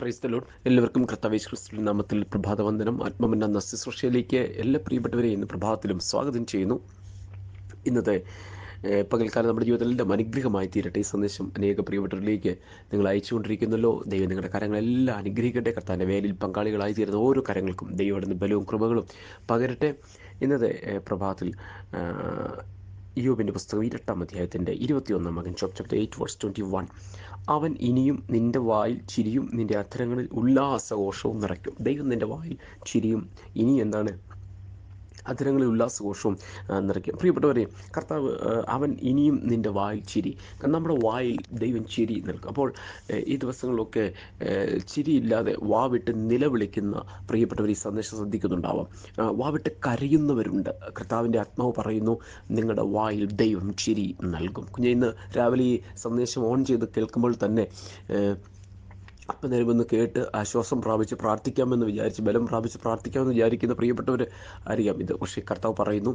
ക്രൈസ്ത എല്ലാവർക്കും കർത്താവേശ് ക്രിസ്തു നാമത്തിൽ പ്രഭാതവന്ദനം. ആത്മമന്ന നസ്യസൃഷ്ടിയിലേക്ക് എല്ലാ പ്രിയപ്പെട്ടവരെയും ഇന്ന് പ്രഭാതത്തിലും സ്വാഗതം ചെയ്യുന്നു. ഇന്നത്തെ പകൽക്കാലം നമ്മുടെ ജീവിതത്തിൽ എല്ലാം അനുഗ്രഹമായി തീരട്ടെ. ഈ സന്ദേശം അനേക പ്രിയപ്പെട്ടവരിലേക്ക് നിങ്ങൾ അയച്ചുകൊണ്ടിരിക്കുന്നല്ലോ. ദൈവം നിങ്ങളുടെ കരങ്ങളെല്ലാം അനുഗ്രഹിക്കട്ടെ. കർത്താന്റെ വേലിൽ പങ്കാളികളായി തീരുന്ന ഓരോ കരങ്ങൾക്കും ദൈവയുടെ ബലവും കൃപകളും പകരട്ടെ. ഇന്നത്തെ പ്രഭാതത്തിൽ യോബിന്റെ പുസ്തകം ഇരട്ടാം അധ്യായത്തിന്റെ ഇരുപത്തിയൊന്നാം മകൻ chap chapter eight verse twenty one അവൻ ഇനിയും നിന്റെ വായിൽ ചിരിയും നിന്റെ അധരങ്ങളിൽ ഉല്ലാസഘോഷവും നിറയ്ക്കും. ദൈവം നിന്റെ വായിൽ ചിരിയും. ഇനി എന്താണ്? അധരങ്ങളിൽ ഉല്ലാസഘോഷവും നിറയ്ക്കും. പ്രിയപ്പെട്ടവരെ കർത്താവ് അവൻ ഇനിയും നിന്റെ വായിൽ ചിരി. നമ്മുടെ വായിൽ ദൈവം ചിരി നിൽക്കും. അപ്പോൾ ഈ ദിവസങ്ങളിലൊക്കെ ചിരിയില്ലാതെ വാവിട്ട് നിലവിളിക്കുന്ന പ്രിയപ്പെട്ടവർ ഈ സന്ദേശം ശ്രദ്ധിക്കുന്നുണ്ടാവാം. വാവിട്ട് കരയുന്നവരുണ്ട്. കർത്താവിന്റെ ആത്മാവ് പറയുന്നു നിങ്ങളുടെ വായിൽ ദൈവം ചിരി നൽകും. കുഞ്ഞെ ഇന്ന് രാവിലെ ഈ സന്ദേശം ഓൺ ചെയ്ത് കേൾക്കുമ്പോൾ തന്നെ ഏ, അപ്പം നേരമൊന്ന് കേട്ട് ആശ്വാസം പ്രാപിച്ച് പ്രാർത്ഥിക്കാമെന്ന് വിചാരിച്ച് ബലം പ്രാപിച്ച് പ്രാർത്ഥിക്കാമെന്ന് വിചാരിക്കുന്ന പ്രിയപ്പെട്ടവർ അറിയാം ഇത്. പക്ഷേ കർത്താവ് പറയുന്നു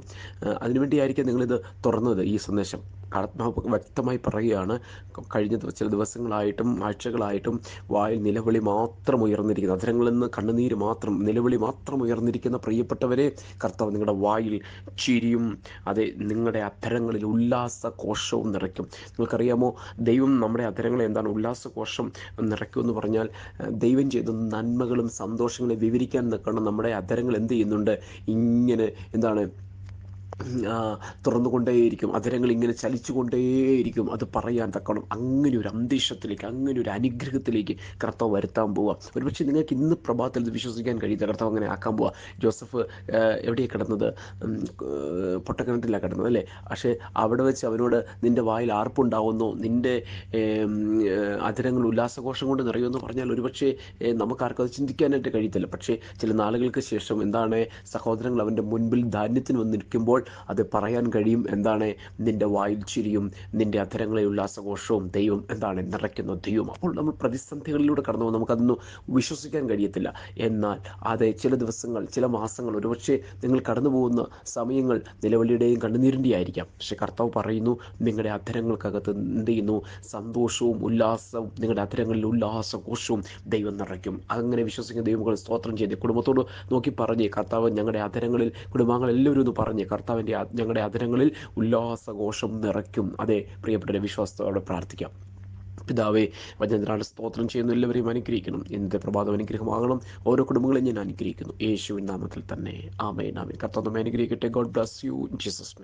അതിനുവേണ്ടിയായിരിക്കും നിങ്ങളിത് തുറന്നത് ഈ സന്ദേശം. ആത്മാവ് വ്യക്തമായി പറയുകയാണ്. കഴിഞ്ഞ ചില ദിവസങ്ങളായിട്ടും ആഴ്ചകളായിട്ടും വായിൽ നിലവിളി മാത്രം ഉയർന്നിരിക്കുന്ന. അധരങ്ങളിൽ നിന്ന് കണ്ണുനീര് മാത്രം നിലവിളി മാത്രം ഉയർന്നിരിക്കുന്ന പ്രിയപ്പെട്ടവരെ കർത്താവ് നിങ്ങളുടെ വായിൽ ചിരിയും അതെ നിങ്ങളുടെ അധരങ്ങളിൽ ഉല്ലാസ കോശവും നിറയ്ക്കും. നിങ്ങൾക്കറിയാമോ ദൈവം നമ്മുടെ അധരങ്ങളെ എന്താണ് ഉല്ലാസ ഉല്ലാസകോശം നിറയ്ക്കുമെന്ന് പറഞ്ഞാൽ ദൈവം ചെയ്ത നന്മകളും സന്തോഷങ്ങളെ വിവരിക്കാൻ നിൽക്കണം നമ്മുടെ അധരങ്ങൾ എന്ത് ചെയ്യുന്നുണ്ട്? ഇങ്ങനെ എന്താണ് തുറന്നുകൊണ്ടേയിരിക്കും. അതിരങ്ങൾ ഇങ്ങനെ ചലിച്ചുകൊണ്ടേയിരിക്കും. അത് പറയാൻ തക്കണം അങ്ങനെ ഒരു അന്തരീക്ഷത്തിലേക്ക് അങ്ങനെ ഒരു അനുഗ്രഹത്തിലേക്ക് കർത്താവ് വരുത്താൻ പോവുക ഒരുപക്ഷെ നിങ്ങൾക്ക് ഇന്ന് പ്രഭാതത്തിൽ ഇത് വിശ്വസിക്കാൻ കഴിയില്ല കർത്താവ് അങ്ങനെ ആക്കാൻ പോവുക ജോസഫ് എവിടെയാണ് കിടന്നത്? പൊട്ടക്കിണറ്റിലാണ് കിടന്നത് അല്ലേ? പക്ഷേ അവിടെ വെച്ച് അവനോട് നിന്റെ വായിൽ ആർപ്പുണ്ടാവുന്നു. നിന്റെ അതിരങ്ങൾ ഉല്ലാസഘോഷം കൊണ്ട് നിറയുമെന്ന് പറഞ്ഞാൽ ഒരുപക്ഷെ നമുക്കാർക്കും അത് ചിന്തിക്കാനായിട്ട് കഴിയത്തില്ല. പക്ഷേ ചില നാളുകൾക്ക് ശേഷം എന്താണ് സഹോദരങ്ങൾ അവന്റെ മുൻപിൽ ധാന്യത്തിന് വന്ന് നിൽക്കുമ്പോൾ അത് പറയാൻ കഴിയും എന്താണ് നിന്റെ വായിൽ ചിരിയും നിന്റെ അധരങ്ങളെ ഉല്ലാസഘോഷവും ദൈവം എന്താണ് നിറയ്ക്കുന്ന ദൈവം. അപ്പോൾ നമ്മൾ പ്രതിസന്ധികളിലൂടെ കടന്നു നമുക്കതൊന്നും വിശ്വസിക്കാൻ കഴിയത്തില്ല. എന്നാൽ അതെ ചില ദിവസങ്ങൾ ചില മാസങ്ങൾ ഒരുപക്ഷെ നിങ്ങൾ കടന്നു പോകുന്ന സമയങ്ങൾ നിലവിളിയുടെയും കണ്ണുനീരിന്റെയും ആയിരിക്കാം പക്ഷെ കർത്താവ് പറയുന്നു നിങ്ങളുടെ അധരങ്ങൾക്കകത്ത് എന്ത് ചെയ്യുന്നു? സന്തോഷവും ഉല്ലാസവും നിങ്ങളുടെ അധരങ്ങളിൽ ഉല്ലാസഘോഷവും ദൈവം നിറയ്ക്കും. അങ്ങനെ വിശ്വസിക്കുന്ന ദൈവങ്ങൾ സ്തോത്രം ചെയ്ത് കുടുംബത്തോട് നോക്കി പറഞ്ഞ് കർത്താവ് ഞങ്ങളുടെ അധരങ്ങളിൽ കുടുംബാംഗങ്ങൾ എല്ലാവരും ഒന്ന് പറഞ്ഞ് കർത്താവിന്റെ ഞങ്ങളുടെ അതിരങ്ങളിൽ ഉല്ലാസഘോഷം നിറയ്ക്കും. അതെ പ്രിയപ്പെട്ട വിശ്വാസത്തോടെ പ്രാർത്ഥിക്കാം. പിതാവേ വചനത്തിനാണ് സ്തോത്രം ചെയ്യുന്ന എല്ലാവരെയും അനുഗ്രഹിക്കണം. ഇന്നത്തെ പ്രഭാതം അനുഗ്രഹമാകണം. ഓരോ കുടുംബങ്ങളെയും ഞാൻ അനുഗ്രഹിക്കുന്നു. യേശുവിൻ നാമത്തിൽ തന്നെ. ആമേൻ ആമേൻ. കർത്താവ് അനുഗ്രഹിക്കട്ടെ. God bless you Jesus may